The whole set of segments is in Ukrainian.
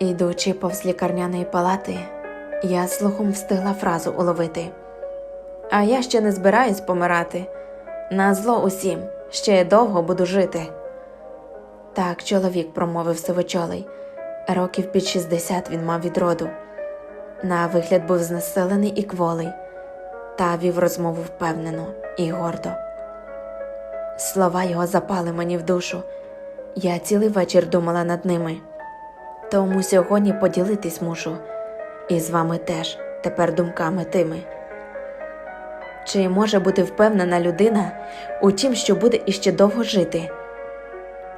Ідучи повз лікарняної палати, я слухом встигла фразу уловити. А я ще не збираюсь помирати. На зло усім, ще довго буду жити. Так чоловік промовив сивочолий. Років під 60 він мав від роду. На вигляд був знеселений і кволий, та вів розмову впевнено і гордо. Слова його запали мені в душу. Я цілий вечір думала над ними. Тому сьогодні поділитись мушу, і з вами теж тепер думками тими. Чи може бути впевнена людина у тім, що буде іще довго жити?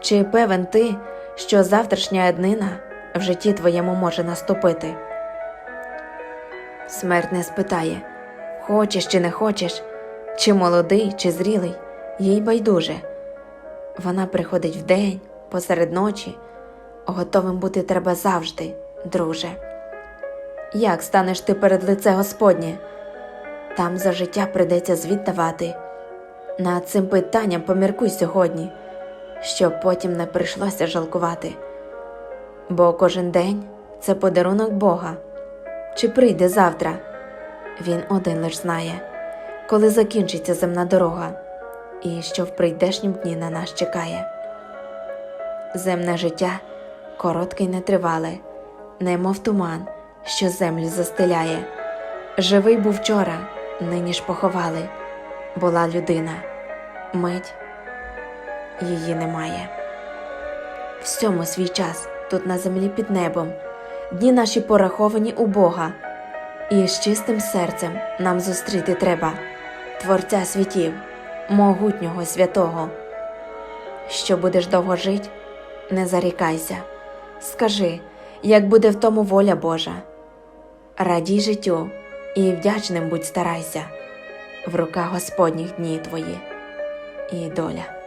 Чи певен ти, що завтрашня днина в житті твоєму може наступити? Смерть не спитає, хочеш чи не хочеш, чи молодий, чи зрілий, їй байдуже. Вона приходить вдень, посеред ночі, готовим бути треба завжди, друже. Як станеш ти перед лице Господнє? Там за життя придеться звіт давати. Над цим питанням поміркуй сьогодні, щоб потім не прийшлося жалкувати. Бо кожен день це подарунок Бога. Чи прийде завтра? Він один лиш знає, коли закінчиться земна дорога, і що в прийдешнім дні на нас чекає. Земне життя коротке й нетривале, немов туман, що землю застеляє. Живий був вчора, нині ж поховали. Була людина, мить її немає. Всьому свій час тут на землі під небом, дні наші пораховані у Бога, і з чистим серцем нам зустріти треба Творця світів, могутнього святого. Що будеш довго жить, не зарікайся, скажи, як буде в тому воля Божа. Радій життю і вдячним будь старайся, в руках Господніх дні твої і доля.